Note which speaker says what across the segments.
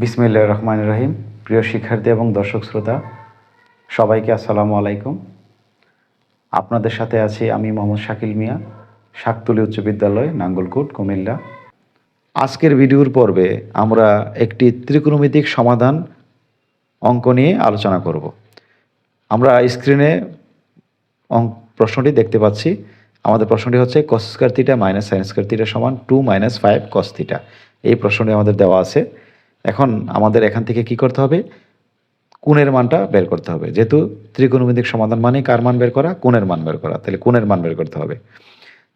Speaker 1: বিসমিল্লা রহমান রহিম। প্রিয় শিক্ষার্থী এবং দর্শক শ্রোতা, সবাইকে আসসালামু আলাইকুম। আপনাদের সাথে আছি আমি মোহাম্মদ শাকিল মিয়া, শাকতুলি উচ্চ বিদ্যালয়, নাঙ্গলকোট, কুমিল্লা। আজকের ভিডিওর পর্বে আমরা একটি ত্রিকোণমিতিক সমাধান অঙ্ক নিয়ে আলোচনা করব। আমরা স্ক্রিনে অঙ্ক প্রশ্নটি দেখতে পাচ্ছি। আমাদের প্রশ্নটি হচ্ছে cos square theta minus sine square theta সমান two minus five cos theta এই প্রশ্নটি আমাদের দেওয়া আছে। এখন আমাদের এখান থেকে কি করতে হবে? কোণের মানটা বের করতে হবে। যেহেতু ত্রিকোণমিতিক সমাধান মানে কার মান বের করা? কোণের মান বের করা। তাহলে কোণের মান বের করতে হবে।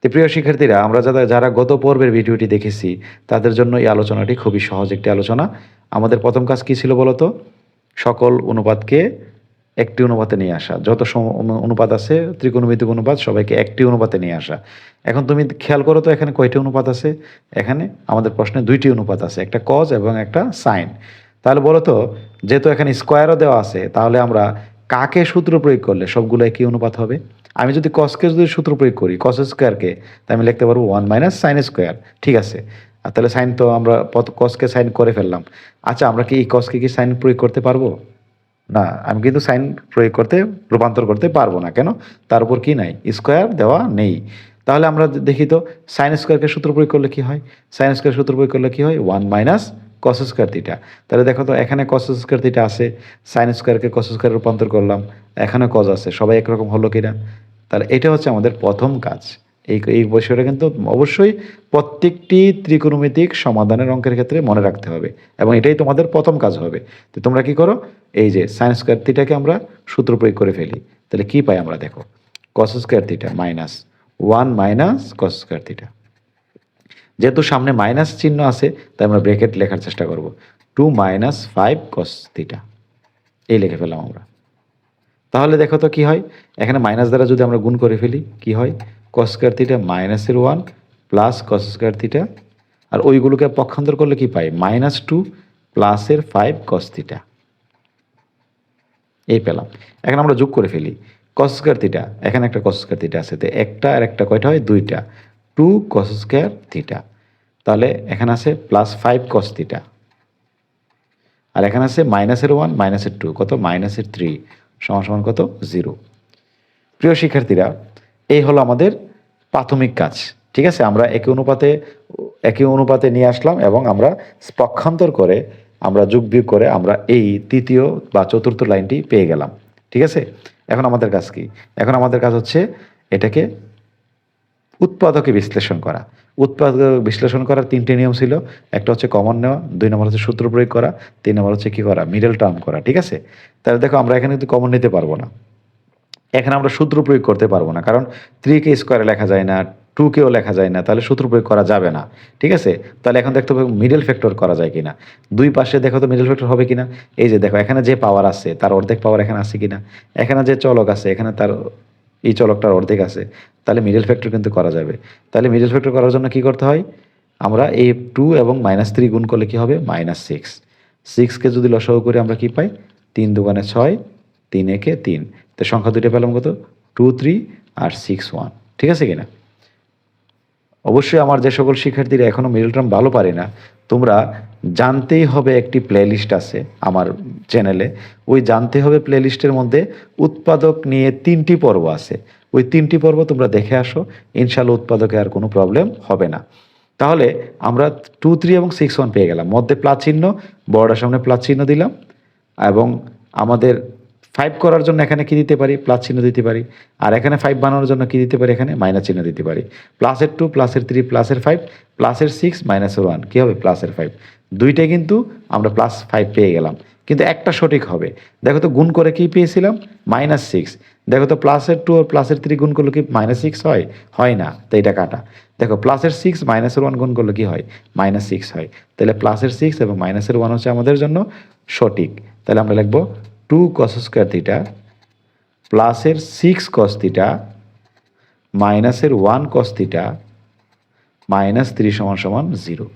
Speaker 1: তো প্রিয় শিক্ষার্থীরা, আমরা যারা যারা গত পর্বের ভিডিওটি দেখেছি, তাদের জন্য এই আলোচনাটি খুবই সহজ একটি আলোচনা। আমাদের প্রথম কাজ কী ছিল বলতো? সকল অনুপাতকে একটি অনুপাতে নিয়ে আসা। যত অনুপাত আছে, ত্রিকোণমিতিক অনুপাত, সবাইকে একটি অনুপাতে নিয়ে আসা। এখন তুমি খেয়াল করো তো, এখানে কয়টি অনুপাত আছে? এখানে আমাদের প্রশ্নে দুইটি অনুপাত আছে, একটা কজ এবং একটা সাইন তাহলে বলো তো, যেহেতু এখানে স্কোয়ারও দেওয়া আছে, তাহলে আমরা কাকে সূত্র প্রয়োগ করলে সবগুলো একই অনুপাত হবে? আমি যদি কসকে যদি সূত্র প্রয়োগ করি কস স্কোয়ারকে তাহলে আমি লিখতে পারব ওয়ান মাইনাস সাইন স্কোয়ার ঠিক আছে? আর তাহলে সাইন তো আমরা কসকে সাইন করে ফেললাম। আচ্ছা আমরা কি এই কসকে কি সাইন প্রয়োগ করতে পারব? না, আমি কিন্তু সাইন প্রয়োগ করতে, রূপান্তর করতে পারব না, কেন? তার উপর কী নাই? স্কোয়ার দেওয়া নেই। তাহলে আমরা দেখি তো, সাইন স্কোয়ারকে সূত্র প্রয়োগ করলে কি হয়? সাইন স্কোয়ার সূত্র প্রয়োগ করলে কি হয়? One minus cos square theta. তাহলে দেখো তো, এখানে কস স্কোয়ার থিটা আছে, সাইন স্কোয়ারকে কস স্কোয়ার রূপান্তর করলাম, এখানে কজ আছে, সবাই একরকম হলো কিনা? তাহলে এটা হচ্ছে আমাদের প্রথম কাজ। এই এই বিষয়টা কিন্তু অবশ্যই প্রত্যেকটি ত্রিকোণমিতিক সমাধানের অঙ্কের ক্ষেত্রে মনে রাখতে হবে এবং এটাই তোমাদের প্রথম কাজ হবে। তো তোমরা কি করো? এই যে সাইন স্কোয়ার থিটাকে আমরা সূত্র প্রয়োগ করে ফেলি। তাহলে কি পাই আমরা দেখো? Cos square theta minus one minus cos square theta যেহেতু সামনে মাইনাস চিহ্ন আছে, তাই আমরা ব্রেকেট লেখার চেষ্টা করব। Two minus five cos theta এই লিখে ফেললাম আমরা। তাহলে দেখো তো কি হয়? এখানে মাইনাস দ্বারা যদি আমরা গুণ করে ফেলি, কি হয়? কস স্কোয়ার থিটা মাইনাসের one plus cos square theta আর ওইগুলোকে পক্ষান্তর করলে কি পাই? মাইনাস টু প্লাসের ফাইভ কস থিটা এই পেলাম। এখন আমরা যোগ করে ফেলি। কস স্কোয়ার থিটা এখানে একটা কস স্কোয়ার থিটা আছে। তো একটা আর একটা কয়টা হয়? দুইটা। টু কস স্কোয়ার থিটা তাহলে এখানে আছে প্লাস ফাইভ কস থিটা আর এখানে আছে মাইনাসের ওয়ান মাইনাসের টু কত? মাইনাসের থ্রি সমান সমান কত? জিরো প্রিয় শিক্ষার্থীরা এই হলো আমাদের প্রাথমিক কাজ, ঠিক আছে? আমরা একই অনুপাতে একই অনুপাতে নিয়ে আসলাম এবং আমরা পক্ষান্তর করে, আমরা যোগ বিয়োগ করে আমরা এই তৃতীয় বা চতুর্থ লাইনটি পেয়ে গেলাম, ঠিক আছে? এখন আমাদের কাজ কি? এখন আমাদের কাজ হচ্ছে এটাকে উৎপাদকে বিশ্লেষণ করা। উৎপাদক বিশ্লেষণ করার তিনটে নিয়ম ছিল। একটা হচ্ছে কমন নেওয়া, দুই নম্বর হচ্ছে সূত্র প্রয়োগ করা, তিন নম্বর হচ্ছে কি করা? মিডল টার্ম করা, ঠিক আছে? তাহলে দেখো আমরা এখানে কিন্তু কমন নিতে পারব না। এখানে আমরা সূত্র প্রয়োগ করতে পারব না, কারণ থ্রিকে স্কোয়ারে লেখা যায় না টুকেও লেখা যায় না, তাহলে সূত্র প্রয়োগ করা যাবে না, ঠিক আছে? তাহলে এখন দেখতে হবে মিডল ফ্যাক্টর করা যায় কিনা। দুই পাশে দেখো তো মিডল ফ্যাক্টর হবে কিনা? এই যে দেখো, এখানে যে পাওয়ার আছে, তার অর্ধেক পাওয়ার এখানে আছে কিনা? এখানে যে চলক আছে, এখানে তার এই চলকটার অর্ধেক আছে, তাহলে মিডল ফ্যাক্টর কিন্তু করা যাবে। তাহলে মিডল ফ্যাক্টর করার জন্য কি করতে হয়? আমরা এই টু এবং মাইনাস থ্রি গুণ করলে কি হবে? মাইনাস সিক্স সিক্সকে যদি লসাগু করি আমরা কি পাই? তিন দোকানে ছয়, তিন একে তিন। তো সংখ্যা দুইটা পেলাম কত? টু থ্রি আর সিক্স ওয়ান ঠিক আছে কিনা? অবশ্যই আমার যে সকল শিক্ষার্থীরা এখনও মিডল টার্ম ভালো পারে না, তোমরা জানতেই হবে একটি প্লেলিস্ট আছে আমার চ্যানেলে ওই জানতে হবে প্লেলিস্টের মধ্যে উৎপাদক নিয়ে তিনটি পর্ব আছে। ওই তিনটি পর্ব তোমরা দেখে আসো ইনশাল্লাহ উৎপাদকে আর কোনো প্রবলেম হবে না। তাহলে আমরা টু থ্রি এবং সিক্স ওয়ান পেয়ে গেলাম। মধ্যে প্লাস চিহ্ন বড়টার সামনে প্লাস চিহ্ন দিলাম এবং আমাদের ফাইভ করার জন্য এখানে কি দিতে পারি? প্লাস চিহ্ন দিতে পারি। আর এখানে ফাইভ বানানোর জন্য কি দিতে পারি? এখানে মাইনাস চিহ্ন দিতে পারি। প্লাসের টু প্লাসের থ্রি প্লাসের ফাইভ প্লাসের সিক্স মাইনাসের ওয়ান কী হবে? প্লাসের ফাইভ দুইটাই কিন্তু আমরা প্লাস ফাইভ পেয়ে গেলাম। কিন্তু একটা সঠিক হবে। দেখো তো গুণ করে কি পেয়েছিলাম? মাইনাস সিক্স দেখো তো প্লাসের টু আর প্লাসের থ্রি গুণ করলে কি মাইনাস সিক্স হয়? হয় না। তো এটা কাটা। দেখো প্লাসের সিক্স মাইনাসের ওয়ান গুণ করলে কি হয়? মাইনাস সিক্স হয়। তাহলে প্লাসের সিক্স এবং মাইনাসের ওয়ান হচ্ছে আমাদের জন্য সঠিক। তাহলে আমরা লিখব টু কস স্কোয়ার থিটা প্লাসের সিক্স কস থিটা মাইনাসের one cos theta minus three সমান সমান জিরো।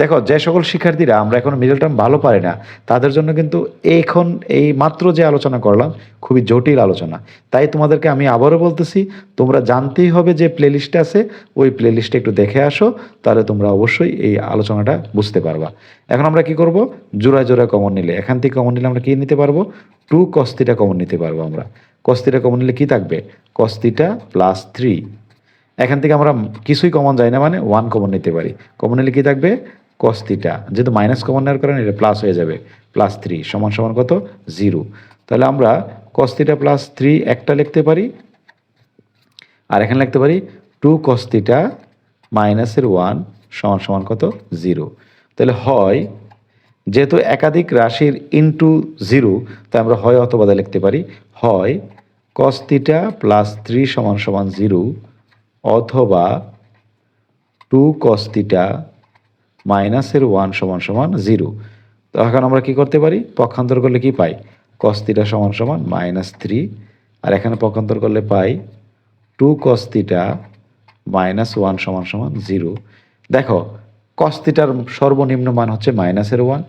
Speaker 1: দেখো, যে সকল শিক্ষার্থীরা আমরা এখন মিডল টার্ম ভালো পারি না, তাদের জন্য কিন্তু এখন এই মাত্র যে আলোচনা করলাম, খুবই জটিল আলোচনা। তাই তোমাদেরকে আমি আবারও বলতেছি, তোমরা জানতেই হবে যে প্লেলিস্টে আছে, ওই প্লেলিস্টে একটু দেখে আসো, তাহলে তোমরা অবশ্যই এই আলোচনাটা বুঝতে পারবা। এখন আমরা কি করব? জোড়ায় জোড়ায় কমন নিলে। এখান থেকে কমন নিলে আমরা কি নিতে পারব? টু কস্তিটা কমন নিতে পারব আমরা। কস্তিটা কমন নিলে কি থাকবে? কস্তিটা প্লাস থ্রি এখান থেকে আমরা কিছুই কমন যায় না মানে ওয়ান কমন নিতে পারি। কমন নিলে কি থাকবে? কস্তিটা যেহেতু মাইনাস কমন নেওয়ার কারণে এটা প্লাস হয়ে যাবে। প্লাস থ্রি সমান সমান কত? জিরো তাহলে আমরা কস্তিটা প্লাস থ্রি একটা লিখতে পারি। আর এখানে লিখতে পারি টু কস্তিটা মাইনাসের ওয়ান সমান সমান কত? জিরো তাহলে হয়, যেহেতু একাধিক রাশির ইনটু জিরো তাই আমরা হয় অথবা লিখতে পারি। হয় কস্তিটা প্লাস থ্রি সমান সমান জিরো অথবা টু কস্তিটা মাইনাসের ওয়ান সমান সমান জিরো তো এখন আমরা কি করতে পারি? পক্ষান্তর করলে কি পাই? কস্তিটা সমান সমান মাইনাস থ্রি আর এখানে পক্ষান্তর করলে পাই two cos theta minus one সমান সমান জিরো দেখো কস্তিটার সর্বনিম্ন মান হচ্ছে মাইনাসের ওয়ান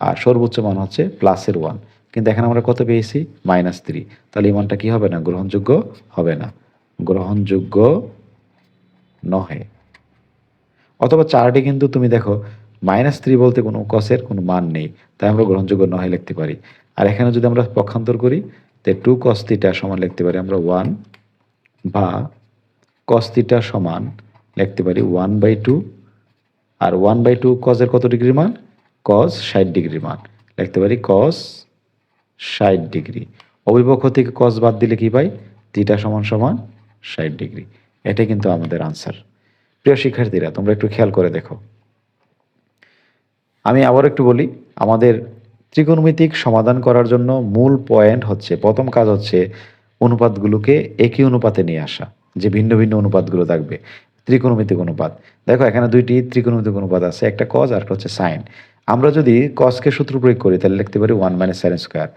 Speaker 1: আর সর্বোচ্চ মান হচ্ছে প্লাসের ওয়ান কিন্তু এখানে আমরা কত পেয়েছি? মাইনাস থ্রি তাহলে এই মানটা কি হবে না? গ্রহণযোগ্য হবে না। গ্রহণযোগ্য নহে। অথবা চার্টে কিন্তু তুমি দেখো মাইনাস থ্রি বলতে কোনো কসের কোনো মান নেই, তাই আমরা গ্রহণযোগ্য নহে লিখতে পারি। আর এখানে যদি আমরা পক্ষান্তর করি, তে টু কস্তিটা সমান লিখতে পারি, আমরা ওয়ান বা কস্তিটা সমান লিখতে পারি ওয়ান বাই টু আর ওয়ান বাই টু কজের কত ডিগ্রি মান? কজ ষাট ডিগ্রি মান। লিখতে পারি কজ ষাট ডিগ্রি। অভিপক্ষ থেকে কজ বাদ দিলে কি পাই? থিটা সমান সমান ষাট ডিগ্রি। এটাই কিন্তু আমাদের আনসার প্রিয় শিক্ষার্থীরা, তোমরা একটু খেয়াল করে দেখো। আমি আবার একটু বলি, আমাদের ত্রিকোণমিতিক সমাধান করার জন্য মূল পয়েন্ট হচ্ছে, প্রথম কাজ হচ্ছে অনুপাতগুলোকে একই অনুপাতে নিয়ে আসা, যে ভিন্ন ভিন্ন অনুপাতগুলো থাকবে, ত্রিকোণমিতিক অনুপাত। দেখো, এখানে দুইটি ত্রিকোণমিতিক অনুপাত আছে, একটা কজ আর একটা হচ্ছে সাইন আমরা যদি কজকে সূত্র প্রয়োগ করি, তাহলে লিখতে পারি ওয়ান মাইনাস সাইন স্কোয়ার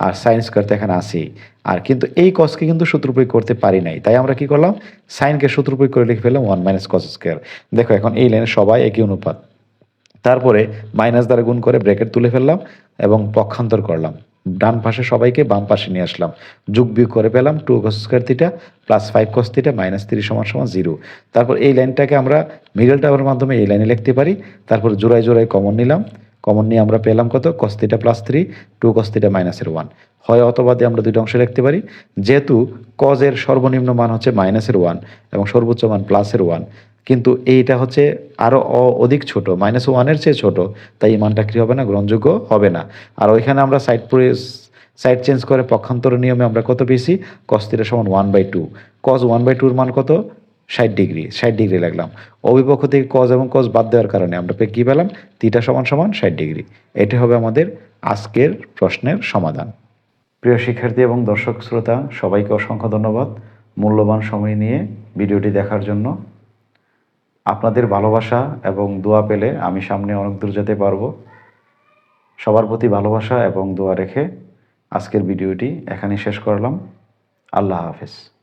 Speaker 1: আর সাইন স্কোয়ার তো এখানে আসেই আর কিন্তু এই কসকে কিন্তু সূত্র প্রয়োগ করতে পারি নাই। তাই আমরা কি করলাম? সাইনকে সূত্র প্রয়োগ করে লিখে ফেললাম ওয়ান মাইনাস কজ স্কোয়ার দেখো এখন এই লাইনে সবাই একই অনুপাত। তারপরে মাইনাস দ্বারা গুণ করে ব্র্যাকেট তুলে ফেললাম এবং পক্ষান্তর করলাম। ডান পাশে সবাইকে বাম পাশে নিয়ে আসলাম। যোগ বিয়োগ করে পেলাম two cos square theta plus five cos theta minus three সমান সমান জিরো তারপর এই লাইনটাকে আমরা মিডল টাওয়ার মাধ্যমে এই লাইনে লিখতে পারি। তারপর জোড়ায় জোড়ায় কমন নিলাম। কমন নিয়ে আমরা পেলাম কত? Cos theta plus three two cos theta মাইনাসের ওয়ান হয় অথবা দিয়ে আমরা দুইটা অংশ লিখতে পারি। যেহেতু কজের সর্বনিম্ন মান হচ্ছে মাইনাসের ওয়ান এবং সর্বোচ্চ মান প্লাসের ওয়ান কিন্তু এইটা হচ্ছে আরও অধিক ছোট মাইনাস ওয়ানের চেয়ে ছোট। তাই এই মানটা কী হবে না? গ্রহণযোগ্য হবে না। আর ওইখানে আমরা সাইড সাইড চেঞ্জ করে পক্ষান্তর নিয়মে আমরা কত পেয়েছি? কস্তিটা সমান one by two cos one by টুর মান কত? ষাট ডিগ্রি ষাট ডিগ্রি লাগলাম। অভিপক্ষ থেকে কজ এবং কজ বাদ দেওয়ার কারণে আমরা কী পেলাম? তিটা সমান সমান ষাট ডিগ্রি। এটি হবে আমাদের আজকের প্রশ্নের সমাধান। প্রিয় শিক্ষার্থী এবং দর্শক শ্রোতা, সবাইকে অসংখ্য ধন্যবাদ মূল্যবান সময় নিয়ে ভিডিওটি দেখার জন্য। আপনাদের ভালোবাসা এবং দোয়া পেলে আমি সামনে অনেক দূর যেতে পারব। সবার প্রতি ভালোবাসা এবং দোয়া রেখে আজকের ভিডিওটি এখানে শেষ করলাম। আল্লাহ হাফেজ।